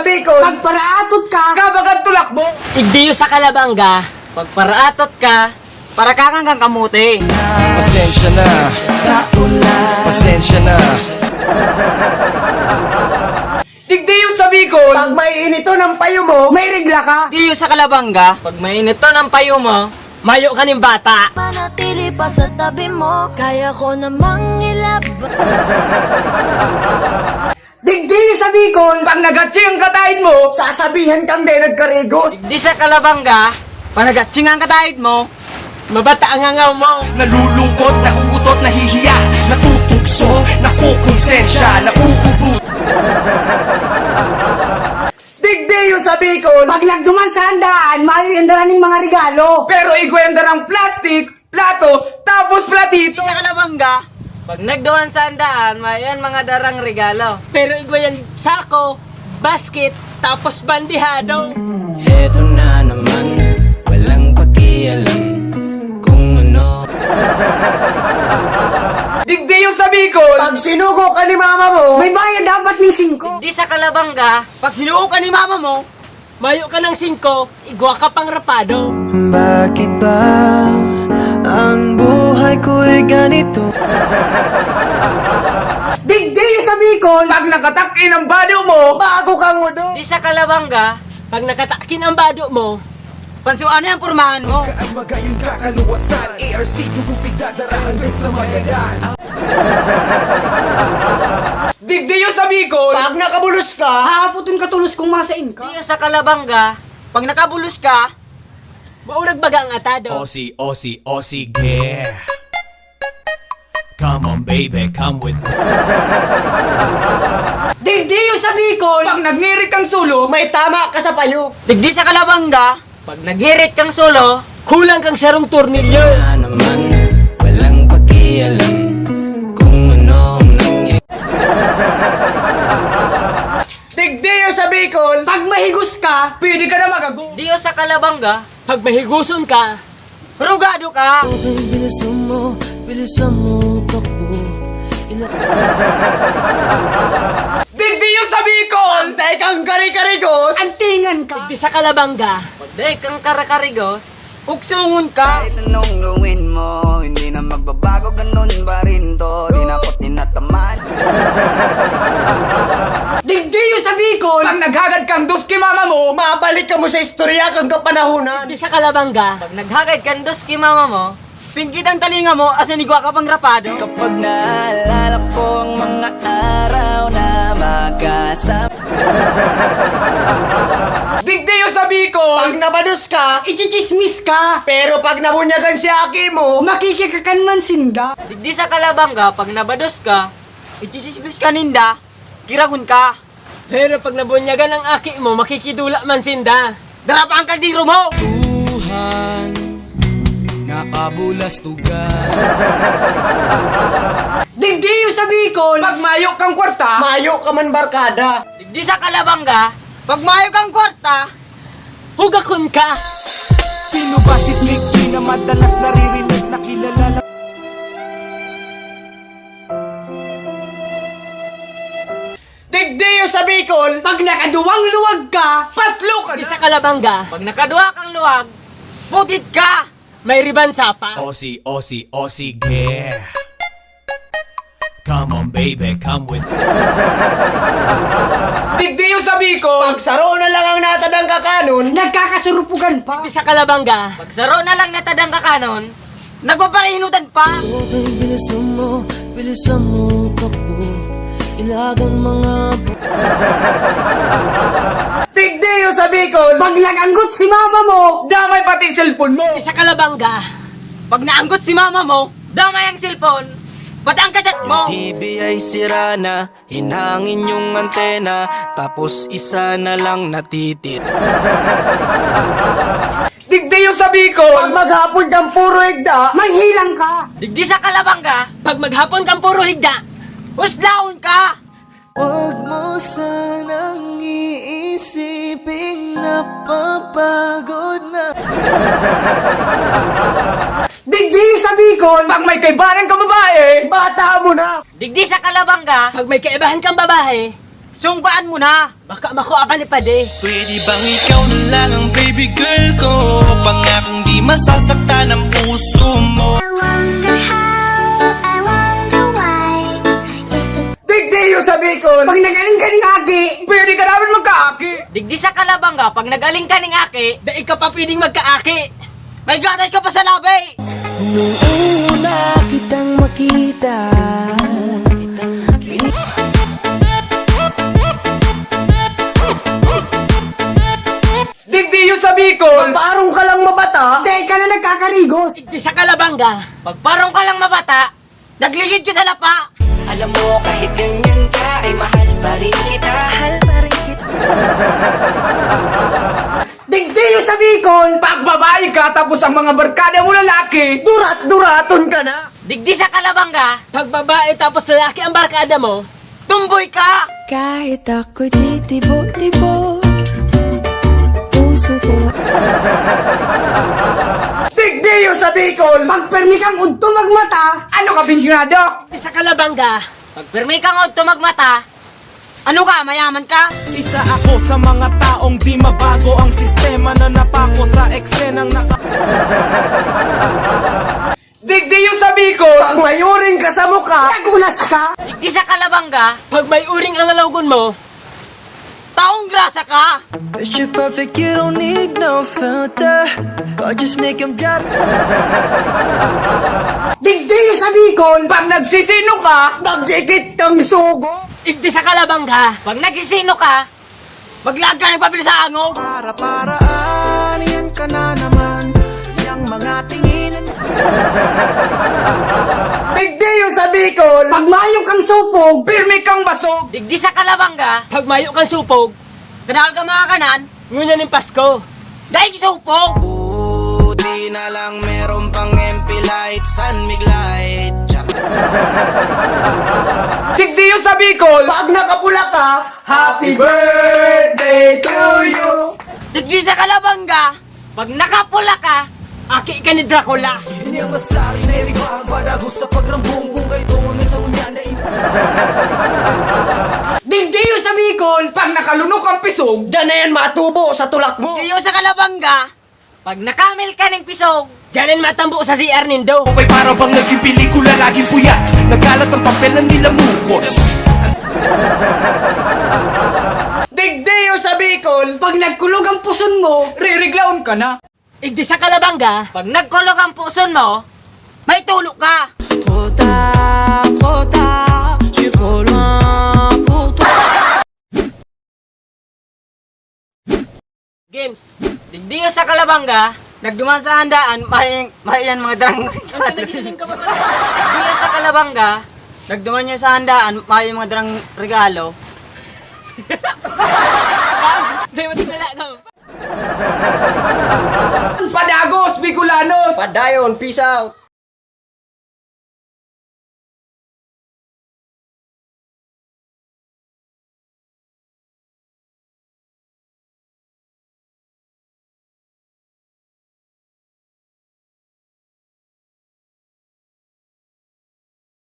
Bicol. Pagparaatot ka, Kabagat tulak mo. Igdiyo sa Kalabanga, pagparaatot ka, para kakanggang kamuti. Pasensya na Pasensya na Digdiyo sa Bicol. pag may inito ng payo mo, may regla ka. Igdiyo sa Kalabanga, pag mainit to ng payo mo, mayo ka ng bata. Manatili pa sa tabi mo Kaya ko namang ilab Digdi sa Bicol, Pag nagatsi ang katayin mo. sasabihan kang de nagkarigos. Igdi sa Kalabanga, panagatching ang katahid mo, mabata ang hangaw mo. Nalulungkot, nauutot, nahihiya Natutugso, nakukonsensya Nauubos Digdi sa Bicol, pag nagduman sa handaan, maayos ng mga regalo. Pero igwenda ng plastic, plato, tapos platito. Sa Kalabanga, pag nagduwan sa andaan, mayan mga darang regalo. Pero yan sako, basket, tapos bandihado. Eto na naman, walang pakialam kung ano Digdiyo sa Bicol. Pag sinuko ka ni mama mo, may bayad dapat ng singko. Igdi sa Kalabanga, pag sinuo ka ni mama mo, mayo ka ng singko, igwa ka pang rapado. Bakit ba ang buhay ko'y ganito? Digdi sa Bicol, Pag nakatakin ang bado mo. bago kang udo. Di sa Kalabanga, pag nakatakin ang bado mo, pansuan yung pormahan mo. Ang magayong kakaluwasan ARC, dugupig dadarahan din sa magadan Digdiyo sa Bicol. Pag nakabulos ka, hahaputin ka tulos kung masain ka. Di sa Kalabanga, pag nakabulos ka, maurag baga ang atado. Aussie, Aussie, Aussie, yeah Come baby, come with me Digdi sa Bicol, Pag nagngirit kang sulo. may tama ka sa payo. Digdi sa Kalabanga, pag nagirit kang solo, kulang kang sarong turnilyo. Na naman, walang pakialam kung ano ang Digdi sa Bicol, pag mahigos ka, Pwede ka na magago. Di sa Kalabanga, pag mahiguson ka, rugado ka. Bilisan mo, bilisan mo Digdiyo sa Bicol. antay kang kari-karigos. Antingan ka. Di sa Kalabanga, pag day kang karakarigos, uksungon ka. Kahit anong gawin mo, hindi na magbabago, ganun pa rin to Di na ako't tinataman Digdi sa Bicol, Pag naghagad kang dos kay mama mo. mabalik ka mo sa istorya kang kapanahunan. Di sa Kalabanga, pag naghagad kang dos kay mama mo, pinggit ang talinga mo, asan igwa ka pang rapado. Kapag naalala ko ang mga araw na magkasama Digdiyo sa Bicol. Pag nabados ka, ichichismis ka. Pero pag nabunyagan si Aki mo, makikikakan man sinda. Digdi sa Kalabanga, pag nabados ka, ichichismis ka ninda, kiragun ka. Pero pag nabunyagan ang aki mo, makikidula man sinda. Dara pa ang kaldiro mo! Tuhan, nakabulas tugan Digdi sa Bicol, Pag mayo kang kwarta. mayo ka man barkada. Digdi sa Kalabanga, pag mayo kang kwarta, hugakon ka. Sino ba si Tricky na madalas naririnig na kilala Digdi sa Bicol, pag nakaduwang luwag ka, Paslo ka Digdi na. sa Kalabanga, pag nakaduha kang luwag, putit ka. May riban sapa. Aussie, Aussie, Aussie, yeah Come on baby, come with me Digdiyo sa Bicol. pag saro na lang ang natadang kakanon, nagkakasurupugan pa. Sa Kalabanga, pag saro na lang natadang kakanon, nagpaparihinutan pa. Okay, bilisan mo, bilisan mo takbo Ilagan mga Digdi sa Bicol, pag naganggot si mama mo, Damay pati cellphone mo. Digdi sa Kalabanga, pag naanggot si mama mo, damay ang cellphone, pati ang kachat mo. TV ay sira na, hinangin yung antena Tapos isa na lang natitit Digdiyo sa pag Bicol. maghapon kang puro igda, manghilang ka. Digdi sa Kalabanga, pag maghapon kang puro higda, usdaon ka! Huwag mo iisiping napapagod na Digdi sa Bicol, Pag may kaibanan ka babae. bata mo na. Digdi sa Kalabanga, pag may kaibahan kang babae, Sunggaan mo na! Baka makuha ka ni Pade. Pwede bang ikaw na lang ang baby girl ko Pangakong di masasaktan ang puso mo Digdiyo Bicol! Pag nagaling ka ng agi! Pwede ka namin magkaaki. Digdi sa kalabangga, pag nagaling ka ng aki, da ikaw pa pwedeng magkaaki. May gatay ka pa sa labi! Digdiyo sa Bicol. Parang ka lang mabata! Di ka na nagkakarigos! Digdi sa kalabangga, pag parang ka lang mabata, nagligid ka sa lapa. Alam mo kahit ganyan ka ay mahal pa rin kita Mahal pa rin kita Digdiyo sa Bicol! Pag babae ka tapos ang mga barkada mo lalaki. Durat-duraton ka na! Digdi sa kalabangga, pag babae tapos lalaki ang barkada mo, tumboy ka! Kahit ako'y titibo-tibo Puso ko Digdiyo sa Bicol! Pag permi kang udto magmata! Ano ka, pensionado? Digdi sa kalabangga, pag pirmi kang od tumagmata, ano ka, mayaman ka? Isa ako sa mga taong di mabago Ang sistema na napako sa eksenang naka Digdiyo sa Bicol. Pag mayuring ka sa mukha! Nagulas ka! Digdi sa kalabangga, pag may uring ang alawgon mo, taong grasa ka! Picture perfect, you don't need no filter God just make him drop Digdiyo sa Bicol! Pag nagsisino ka, Nagdikit kang sugo! Digdi sa kalabangga, pag nagisino ka, maglag ka ng papel sa angog. Para paraan, yan ka na naman Digdiyo sa Bicol! Pag mayong kang supog! pirmi kang basog. Digdi sa kalabangga, pag mayo kang supog, kanal ka mga kanan, ngunya ng Pasko. Dahil supog! Buti na lang meron pang MP light, sun mig light Tsak. Digdiyo sa Bicol. Pag nakapula ka, Happy birthday to you! Digdi sa kalabangga, pag nakapula ka, aki ka ni Dracula. Ang masari na iribang Badago sa pagrambong Bungay doon sa unya na ito Digdiyo sa Bicol! Pag nakalunok ang pisog, Diyan na yan matubo sa tulak mo! Diyo sa kalabangga, pag nakamil ka ng pisog, dyanin matambo sa CR nindo. Ay parang bang naging pelikula Laging puyat Nagalat ang papel ng nilamukos Digdiyo sa Bicol! Pag nagkulog ang puson mo, ririglaon ka na. Igdi sa kalabangga, pag nagkulog ang puson mo, may tulog ka. Trop tard, trop tard Je suis trop loin pour toi Games. Digdiyo sa kalabangga, nagduman sa handaan, may, may yan mga drang. Ang nagiling ka Digdiyo sa kalabangga, nagduman niya sa handaan, may mga drang regalo. Di mo tingala ka. Padagos, Bicolanos. Padayon, peace out!